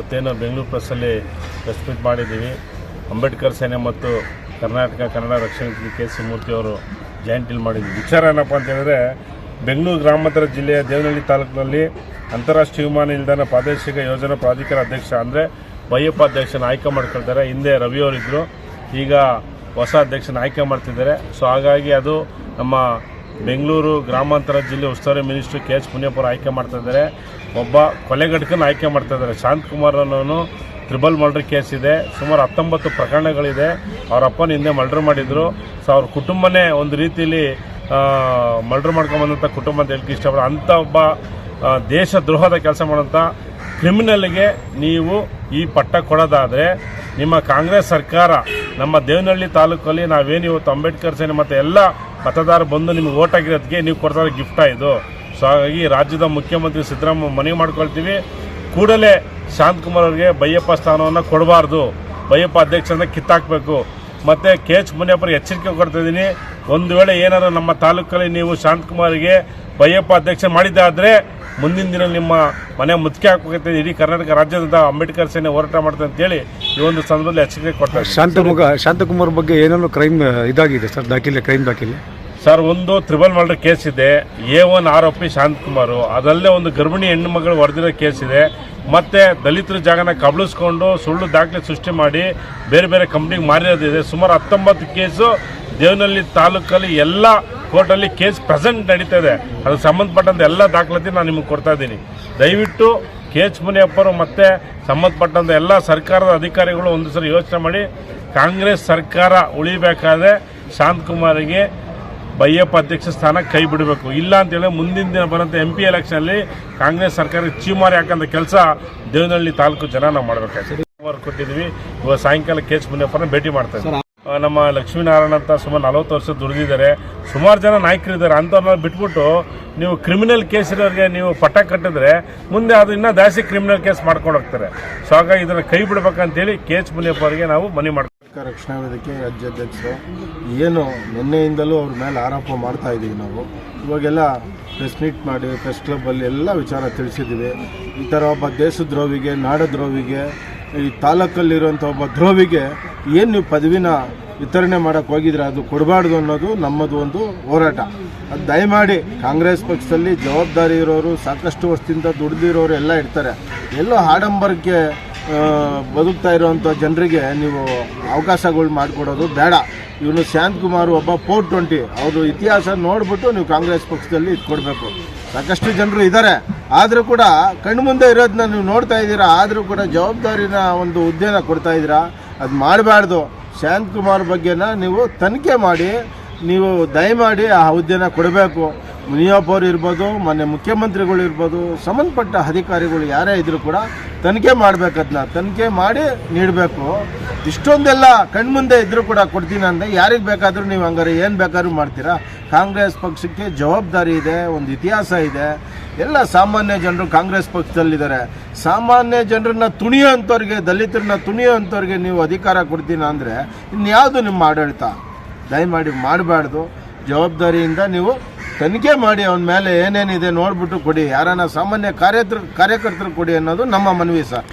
ಇವತ್ತೇನು ಬೆಂಗಳೂರು ಪ್ರೆಸ್ಸಲ್ಲಿ ಪ್ರೆಸ್ ಮಾಡಿದ್ದೀವಿ. ಅಂಬೇಡ್ಕರ್ ಸೇನೆ ಮತ್ತು ಕರ್ನಾಟಕ, ಕನ್ನಡ ರಕ್ಷಣಾ ಕೆ ಸಿ ಮೂರ್ತಿ ಅವರು ಜಯಂತಿಲಿ ಮಾಡಿದ್ವಿ. ವಿಚಾರ ಏನಪ್ಪ ಅಂತ ಹೇಳಿದ್ರೆ, ಬೆಂಗಳೂರು ಗ್ರಾಮಾಂತರ ಜಿಲ್ಲೆಯ ದೇವನಹಳ್ಳಿ ತಾಲೂಕಿನಲ್ಲಿ ಅಂತಾರಾಷ್ಟ್ರೀಯ ವಿಮಾನ ನಿಲ್ದಾಣ ಪ್ರಾದೇಶಿಕ ಯೋಜನಾ ಪ್ರಾಧಿಕಾರ ಅಧ್ಯಕ್ಷ ಅಂದರೆ ವೈಯಪ್ಪ ಅಧ್ಯಕ್ಷನ ಆಯ್ಕೆ ಮಾಡ್ಕೊಳ್ತಾರೆ ಹಿಂದೆ ರವಿ ಅವರಿದ್ದರು ಈಗ ಹೊಸ ಅಧ್ಯಕ್ಷನ ಆಯ್ಕೆ ಮಾಡ್ತಿದ್ದಾರೆ. ಸೊ ಹಾಗಾಗಿ ಅದು ನಮ್ಮ ಬೆಂಗಳೂರು ಗ್ರಾಮಾಂತರ ಜಿಲ್ಲೆ ಉಸ್ತುವಾರಿ ಮಿನಿಸ್ಟರ್ ಕೆ ಎಚ್ ಪುಣ್ಯಪುರ ಆಯ್ಕೆ ಮಾಡ್ತಾ ಇದ್ದಾರೆ. ಒಬ್ಬ ಕೊಲೆಗಟ್ಕನ ಆಯ್ಕೆ ಮಾಡ್ತಾ ಇದ್ದಾರೆ. ಶಾಂತಕುಮಾರ್ ಅನ್ನೋನು ತ್ರಿಬಲ್ ಮರ್ಡರ್ ಕೇಸ್ ಇದೆ. ಸುಮಾರು ಹತ್ತೊಂಬತ್ತು ಪ್ರಕರಣಗಳಿದೆ. ಅವ್ರ ಅಪ್ಪನ ಹಿಂದೆ ಮರ್ಡರ್ ಮಾಡಿದ್ರು. ಸೊ ಅವ್ರ ಕುಟುಂಬನೇ ಒಂದು ರೀತಿಯಲ್ಲಿ ಮರ್ಡರ್ ಮಾಡ್ಕೊಂಬಂದಂಥ ಕುಟುಂಬ ಅಂತ ಹೇಳಕ್ಕೆ ಇಷ್ಟಪಡ ಅಂಥ ಒಬ್ಬ ದೇಶ ದ್ರೋಹದ ಕೆಲಸ ಮಾಡೋಂಥ ಕ್ರಿಮಿನಲ್ಗೆ ನೀವು ಈ ಪಟ್ಟ ಕೊಡೋದಾದರೆ ನಿಮ್ಮ ಕಾಂಗ್ರೆಸ್ ಸರ್ಕಾರ ನಮ್ಮ ದೇವನಹಳ್ಳಿ ತಾಲೂಕಲ್ಲಿ ನಾವೇನು ಇವತ್ತು ಅಂಬೇಡ್ಕರ್ ಸೇನೆ ಮತ್ತು ಎಲ್ಲ ಮತದಾರರು ಬಂದು ನಿಮ್ಗೆ ಓಟ್ ಆಗಿರೋದಕ್ಕೆ ನೀವು ಕೊಡ್ತಾ ಗಿಫ್ಟ ಇದು? ಸೊ ಹಾಗಾಗಿ ರಾಜ್ಯದ ಮುಖ್ಯಮಂತ್ರಿ ಸಿದ್ದರಾಮಯ್ಯ ಮನವಿ ಮಾಡ್ಕೊಳ್ತೀವಿ. ಕೂಡಲೇ ಶಾಂತಕುಮಾರ್ ಅವರಿಗೆ ಬೈಯಪ್ಪ ಸ್ಥಾನವನ್ನು ಕೊಡಬಾರ್ದು. ಬೈಯಪ್ಪ ಅಧ್ಯಕ್ಷರನ್ನ ಕಿತ್ತಾಕಬೇಕು. ಮತ್ತು ಕೆ ಎಚ್ ಮುನಿಯಪ್ಪರಿಗೆ ಎಚ್ಚರಿಕೆ ಕೊಡ್ತಾಯಿದ್ದೀನಿ ಒಂದು ವೇಳೆ ಏನಾದರೂ ನಮ್ಮ ತಾಲೂಕಲ್ಲಿ ನೀವು ಶಾಂತಕುಮಾರಿಗೆ ಬೈಯಪ್ಪ ಅಧ್ಯಕ್ಷ ಮಾಡಿದ್ದಾದರೆ ಮುಂದಿನ ದಿನ ನಿಮ್ಮ ಮನೆ ಮುತ್ತಿಗೆ ಹಾಕಬೇಕಂತ ಇಡೀ ಕರ್ನಾಟಕ ರಾಜ್ಯದಿಂದ ಅಂಬೇಡ್ಕರ್ ಸೇನೆ ಹೋರಾಟ ಮಾಡ್ತಾರೆ ಅಂತೇಳಿ ಈ ಒಂದು ಸಂದರ್ಭದಲ್ಲಿ ಎಚ್ಚರಿಕೆ ಕೊಡ್ತಾರೆ ಶಾಂತಮುಗ ಶಾಂತಕುಮಾರ್ ಬಗ್ಗೆ ಏನೇನು ಕ್ರೈಮ್ ಇದಾಗಿದೆ ಸರ್ ದಾಖಲೆ ಕ್ರೈಮ್ ದಾಖಲೆ? ಸರ್ ಒಂದು ತ್ರಿಬಲ್ ಮರ್ಡರ್ ಕೇಸ್ ಇದೆ. ಎ ಒನ್ ಆರೋಪಿ ಶಾಂತಕುಮಾರ್. ಅದಲ್ಲೇ ಒಂದು ಗರ್ಭಿಣಿ ಹೆಣ್ಣು ಮಗಳು ಹೊಡೆದಿರೋ ಕೇಸ್ ಇದೆ. ಮತ್ತೆ ದಲಿತರ ಜಾಗನ ಕಬಳಿಸ್ಕೊಂಡು ಸುಳ್ಳು ದಾಖಲೆ ಸೃಷ್ಟಿ ಮಾಡಿ ಬೇರೆ ಬೇರೆ ಕಂಪ್ನಿಗೆ ಮಾರಿರೋದಿದೆ. ಸುಮಾರು ಹತ್ತೊಂಬತ್ತು ಕೇಸು ದೇವನಹಳ್ಳಿ ತಾಲೂಕಲ್ಲಿ ಎಲ್ಲ ಕೋರ್ಟಲ್ಲಿ ಕೇಸ್ ಪ್ರೆಸೆಂಟ್ ನಡೀತಾ ಇದೆ. ಅದಕ್ಕೆ ಸಂಬಂಧಪಟ್ಟಂತೆ ಎಲ್ಲ ದಾಖಲಾತಿ ನಾನು ನಿಮಗೆ ಕೊಡ್ತಾ ಇದ್ದೀನಿ. ದಯವಿಟ್ಟು ಕೆ ಎಚ್ ಮುನಿಯಪ್ಪರು ಮತ್ತು ಸಂಬಂಧಪಟ್ಟಂಥ ಎಲ್ಲ ಸರ್ಕಾರದ ಅಧಿಕಾರಿಗಳು ಒಂದು ಸರಿ ಯೋಚನೆ ಮಾಡಿ, ಕಾಂಗ್ರೆಸ್ ಸರ್ಕಾರ ಉಳಿಬೇಕಾದ್ರೆ ಶಾಂತಕುಮಾರಿಗೆ ಬೈಯಪ್ಪ ಅಧ್ಯಕ್ಷ ಸ್ಥಾನ ಕೈ ಬಿಡಬೇಕು. ಇಲ್ಲ ಅಂತೇಳಿ ಮುಂದಿನ ದಿನ ಬರೋಂಥ ಎಂ ಪಿ ಎಲೆಕ್ಷನಲ್ಲಿ ಕಾಂಗ್ರೆಸ್ ಸರ್ಕಾರಕ್ಕೆ ಚೀಮಾರಿ ಹಾಕೋಂಥ ಕೆಲಸ ದೇವನಹಳ್ಳಿ ತಾಲೂಕು ಜನ ನಾವು ಮಾಡಬೇಕಾಗ್ತದೆ. ಕೊಟ್ಟಿದ್ವಿ ಇವಾಗ ಸಾಯಂಕಾಲ ಕೆ ಎಚ್ ಮುನಿಯಪ್ಪನ ಭೇಟಿ ಮಾಡ್ತಾ ನಮ್ಮ ಲಕ್ಷ್ಮೀನಾರಾಯಣ ಅಂತ ಸುಮಾರು ನಲವತ್ತು ವರ್ಷ ದುಡಿದಿದ್ದಾರೆ. ಸುಮಾರು ಜನ ನಾಯಕರಿದ್ದಾರೆ. ಅಂಥವ್ರನ್ನ ಬಿಟ್ಬಿಟ್ಟು ನೀವು ಕ್ರಿಮಿನಲ್ ಕೇಸ್ ಇರೋರಿಗೆ ನೀವು ಪಟ್ಟ ಕಟ್ಟಿದ್ರೆ ಮುಂದೆ ಅದು ಇನ್ನೂ ಜಾಸ್ತಿ ಕ್ರಿಮಿನಲ್ ಕೇಸ್ ಮಾಡ್ಕೊಂಡು ಹೋಗ್ತಾರೆ. ಸೊ ಹಾಗಾಗಿ ಇದನ್ನು ಕೈ ಬಿಡ್ಬೇಕಂತೇಳಿ ಕೆ ಎಚ್ ಮುನಿಯಪ್ಪ ಅವರಿಗೆ ನಾವು ಮನವಿ ಮಾಡ್ತೀವಿ. ರಕ್ಷಣಾ ವೇದಿಕೆ ರಾಜ್ಯಾಧ್ಯಕ್ಷರು ಏನು ನಿನ್ನೆಯಿಂದಲೂ ಅವ್ರ ಮೇಲೆ ಆರೋಪ ಮಾಡ್ತಾ ಇದ್ದೀವಿ ನಾವು. ಇವಾಗೆಲ್ಲ ಪ್ರೆಸ್ ಮೀಟ್ ಮಾಡಿ ಪ್ರೆಸ್ ಕ್ಲಬ್ಬಲ್ಲಿ ಎಲ್ಲ ವಿಚಾರ ತಿಳಿಸಿದ್ದೀವಿ. ಈ ಥರ ಒಬ್ಬ ದೇಶದ್ರೋಹಿಗೆ, ನಾಡದ್ರೋಹಿಗೆ, ಈ ತಾಲೂಕಲ್ಲಿರುವಂಥ ಒಬ್ಬ ದ್ರೋಹಿಗೆ ಏನು ನೀವು ಪದವಿನ ವಿತರಣೆ ಮಾಡೋಕ್ಕೆ ಹೋಗಿದ್ರೆ, ಅದು ಕೊಡಬಾರ್ದು ಅನ್ನೋದು ನಮ್ಮದು ಒಂದು ಹೋರಾಟ. ಅದು ದಯಮಾಡಿ ಕಾಂಗ್ರೆಸ್ ಪಕ್ಷದಲ್ಲಿ ಜವಾಬ್ದಾರಿ ಇರೋರು, ಸಾಕಷ್ಟು ವರ್ಷದಿಂದ ದುಡ್ದಿರೋರು ಎಲ್ಲ ಇರ್ತಾರೆ. ಎಲ್ಲೋ ಆಡಂಬರಕ್ಕೆ ಬದುಕ್ತಾ ಇರೋವಂಥ ಜನರಿಗೆ ನೀವು ಅವಕಾಶಗಳು ಮಾಡಿಕೊಡೋದು ಬೇಡ. ಇವನು ಶಾಂತಕುಮಾರ್ ಒಬ್ಬ ಫೋರ್ ಟ್ವೆಂಟಿ, ಅವರು ಇತಿಹಾಸ ನೋಡಿಬಿಟ್ಟು ನೀವು ಕಾಂಗ್ರೆಸ್ ಪಕ್ಷದಲ್ಲಿ ಇದು ಕೊಡಬೇಕು. ಸಾಕಷ್ಟು ಜನರು ಇದ್ದಾರೆ ಆದರೂ ಕೂಡ ಕಣ್ಮುಂದೆ ಇರೋದನ್ನ ನೀವು ನೋಡ್ತಾ ಇದ್ದೀರಾ, ಆದರೂ ಕೂಡ ಜವಾಬ್ದಾರಿನ ಒಂದು ಹುದ್ದೆನ ಕೊಡ್ತಾ ಇದ್ದೀರಾ. ಅದು ಮಾಡಬಾರ್ದು. ಶಾಂತಕುಮಾರ್ ಬಗ್ಗೆನ ನೀವು ತನಿಖೆ ಮಾಡಿ, ನೀವು ದಯಮಾಡಿ ಆ ಹುದ್ದೆನ ಕೊಡಬೇಕು. ಮುನಿಯಪ್ಪ ಅವರು ಇರ್ಬೋದು, ಮೊನ್ನೆ ಮುಖ್ಯಮಂತ್ರಿಗಳು ಇರ್ಬೋದು, ಸಂಬಂಧಪಟ್ಟ ಅಧಿಕಾರಿಗಳು ಯಾರೇ ಇದ್ದರೂ ಕೂಡ ತನಿಖೆ ಮಾಡ್ಬೇಕದನ್ನ ತನಿಖೆ ಮಾಡಿ ನೀಡಬೇಕು. ಇಷ್ಟೊಂದೆಲ್ಲ ಕಣ್ಮುಂದೆ ಇದ್ದರೂ ಕೂಡ ಕೊಡ್ತೀನಿ ಅಂದರೆ ಯಾರಿಗೆ ಬೇಕಾದರೂ ನೀವು ಹಂಗಾರೆ ಏನು ಬೇಕಾದ್ರೂ ಮಾಡ್ತೀರಾ. ಕಾಂಗ್ರೆಸ್ ಪಕ್ಷಕ್ಕೆ ಜವಾಬ್ದಾರಿ ಇದೆ, ಒಂದು ಇತಿಹಾಸ ಇದೆ. ಎಲ್ಲ ಸಾಮಾನ್ಯ ಜನರು ಕಾಂಗ್ರೆಸ್ ಪಕ್ಷದಲ್ಲಿದ್ದಾರೆ. ಸಾಮಾನ್ಯ ಜನರನ್ನ ತುಣಿಯೋ ಅಂಥವ್ರಿಗೆ, ದಲಿತರನ್ನ ತುಣಿಯೋಂಥವ್ರಿಗೆ ನೀವು ಅಧಿಕಾರ ಕೊಡ್ತೀನ ಅಂದರೆ ಇನ್ಯಾವುದು ನಿಮ್ಮ ಆಡಳಿತ? ದಯಮಾಡಿ ಮಾಡಬಾರ್ದು. ಜವಾಬ್ದಾರಿಯಿಂದ ನೀವು ತನಿಖೆ ಮಾಡಿ, ಅವನ ಮೇಲೆ ಏನೇನಿದೆ ನೋಡ್ಬಿಟ್ಟು ಕೊಡಿ. ಯಾರನ್ನ ಸಾಮಾನ್ಯ ಕಾರ್ಯಕರ್ತರು ಕೊಡಿ ಅನ್ನೋದು ನಮ್ಮ ಮನವಿ ಸರ್.